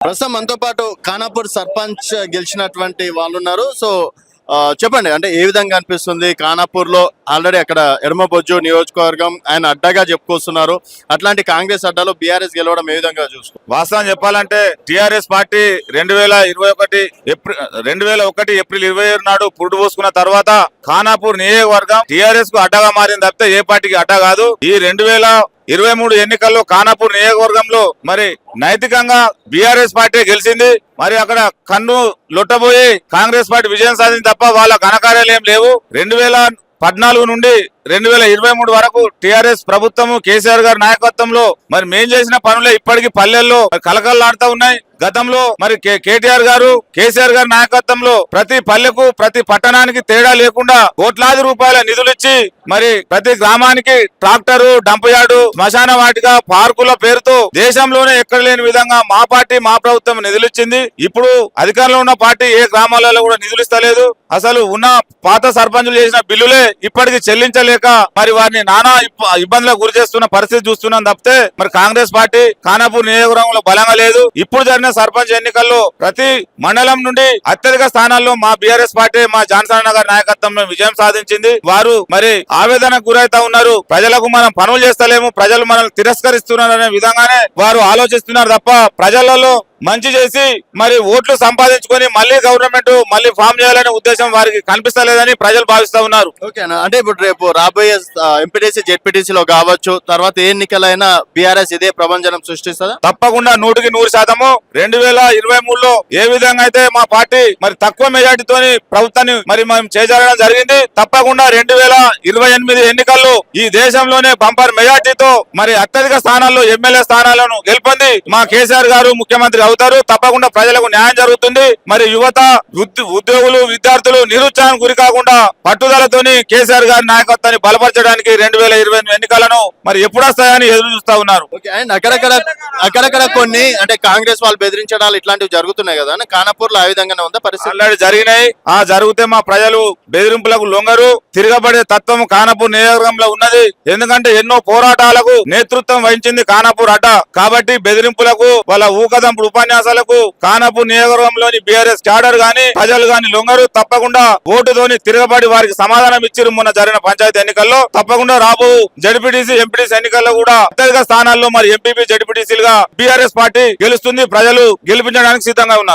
ప్రస్తుతం మనతో పాటు ఖానాపూర్ సర్పంచ్ గెలిచినటువంటి వాళ్ళు ఉన్నారు సో చెప్పండి అంటే ఏ విధంగా అనిపిస్తుంది? ఖానాపూర్లో ఆల్రెడీ అక్కడ ఎడమబొజ్జు నియోజకవర్గం ఆయన అడ్డాగా చెప్పుకొస్తున్నారు. అట్లాంటి కాంగ్రెస్ అడ్డాలో బీఆర్ఎస్ గెలవడం ఏ విధంగా చూసుకో వాస్తవం చెప్పాలంటే టిఆర్ఎస్ పార్టీ రెండు వేల ఇరవై ఒకటి ఏప్రిల్ రెండు వేల ఒకటి ఏప్రిల్ ఇరవై ఏడు నాడు పురుడు పోసుకున్న తర్వాత ఖానాపూర్ నియోజకవర్గం టిఆర్ఎస్కు అడ్డగా మారింది తప్పితే ఏ పార్టీకి అడ్డ కాదు. ఈ రెండు వేల ఇరవై మూడు ఎన్నికల్లో ఖానాపూర్ నియోజకవర్గంలో మరి నైతికంగా బీఆర్ఎస్ పార్టీ గెలిచింది. మరి అక్కడ కన్ను లొట్టబోయి కాంగ్రెస్ పార్టీ విజయం సాధించి తప్ప వాళ్ళ ఘనకార్యాలు ఏం లేవు. రెండు వేల పద్నాలుగు నుండి రెండు వేల ఇరవై మూడు వరకు టిఆర్ఎస్ ప్రభుత్వము కేసీఆర్ గారి నాయకత్వంలో మరి మేం చేసిన పనులే ఇప్పటికీ పల్లెల్లో మరి కలకలలాడుతూ ఉన్నాయి. గతంలో మరి కే- కేటీఆర్ గారు కేసీఆర్ గారి నాయకత్వంలో ప్రతి పల్లెకు ప్రతి పట్టణానికి తేడా లేకుండా కోట్లాది రూపాయల నిధులు ఇచ్చి మరి ప్రతి గ్రామానికి ట్రాక్టరు డంప్ యార్డు శ్మశాన వాటిక పార్కుల పేరుతో దేశంలోనే ఎక్కడ లేని విధంగా మా పార్టీ మా ప్రభుత్వం నిధులు ఇచ్చింది ఇప్పుడు అధికారంలో ఉన్న పార్టీ ఏ గ్రామాలలో కూడా నిధులు ఇస్తలేదు అసలు ఉన్న పాత సర్పంచులు చేసిన బిల్లులే ఇప్పటికి చెల్లించలేక మరి వారిని నానా ఇబ్బ- ఇబ్బందులకు గురి చేస్తున్న పరిస్థితి చూస్తున్నాం తప్పితే మరి కాంగ్రెస్ పార్టీ ఖానాపూర్ నియోజకవర్గంలో బలంగా లేదు. ఇప్పుడు జరిగిన సర్పంచ్ ఎన్నికల్లో ప్రతి మండలం నుండి అత్యధిక స్థానాల్లో మా బీఆర్ఎస్ పార్టీ మా జాన్సన్ నగర్ నాయకత్వంలో విజయం సాధించింది. వారు మరి ఆవేదనకు గురైతా ఉన్నారు. ప్రజలకు మనం పనులు చేస్తలేము. ప్రజలు మనల్ని తిరస్కరిస్తున్నారు అనే విధంగానే వారు ఆలోచిస్తున్నారు తప్ప ప్రజలలో మంచి చేసి మరి ఓట్లు సంపాదించుకొని మళ్ళీ గవర్నమెంట్ మళ్ళీ ఫామ్ చేయాలనే ఉద్దేశం వారికి కనిపిస్తలేదని ప్రజలు భావిస్తా ఉన్నారు. అంటే ఇప్పుడు రేపు రాబోయే ఎంపీటీసీ జెడ్పీటీసీ లో కావచ్చు తర్వాత ఏ ఎన్నికలైనా బీఆర్ఎస్ ఇదే ప్రభంజనం సృష్టిస్తుందా? తప్పకుండా నూటికి నూరు శాతము. రెండు వేల ఇరవై మూడులో ఏ విధంగా అయితే మా పార్టీ మరి తక్కువ మెజార్టీతోని ప్రభుత్వాన్ని మరి మనం చేజారడం జరిగింది తప్పకుండా రెండు వేల ఇరవై ఎనిమిది ఎన్నికల్లో ఈ దేశంలోనే బంపర్ మెజార్టీతో మరి అత్యధిక స్థానాల్లో ఎమ్మెల్యే స్థానాలను గెలుపొంది మా కేసీఆర్ గారు ముఖ్యమంత్రి అవుతారు. తప్పకుండా ప్రజలకు న్యాయం జరుగుతుంది. మరి యువత ఉద్య- ఉద్యోగులు విద్యార్థులు నిరుత్సాహానికి గురి కాకుండా పట్టుదలతోని కేసీఆర్ గారి నాయకత్వాన్ని బలపరచడానికి రెండు వేల ఇరవై ఎన్నికలను మరి ఎప్పుడు వస్తాయని ఎదురు చూస్తా ఉన్నారు. అక్కడక్కడ అక్కడక్కడ కొన్ని అంటే కాంగ్రెస్ వాళ్ళు బెదిరించడాలు ఇట్లాంటివి జరుగుతున్నాయి కదా అని ఖానాపూర్లో ఆ విధంగానే ఉందా పరిస్థితి? జరిగినాయి. ఆ జరిగితే మా ప్రజలు బెదిరింపులకు లొంగరు. తిరగబడే తత్వం కానపూర్ నియోజకవర్గంలో ఉన్నది. ఎందుకంటే ఎన్నో పోరాటాలకు నేతృత్వం వహించింది కానాపూర్ అడ్డ. కాబట్టి బెదిరింపులకు వాళ్ళ ఊకదంపుడు ఉపన్యాసాలకు కానపు నియోజకవర్గంలోని బీఆర్ఎస్ క్యాడర్ గాని ప్రజలు గాని లొంగరు. తప్పకుండా ఓటుతోని తిరగబడి వారికి సమాధానం ఇచ్చిరు. మొన్న జరిగిన పంచాయతీ ఎన్నికల్లో తప్పకుండా రాబో జడ్పీటీసీ ఎంపీటీసీ ఎన్నికల్లో కూడా అత్యధిక స్థానాల్లో మరి ఎంపీపీ జడ్పీటీసీలుగా బీఆర్ఎస్ పార్టీ గెలుస్తుంది. ప్రజలు గెలిపించడానికి సిద్ధంగా ఉన్నారు.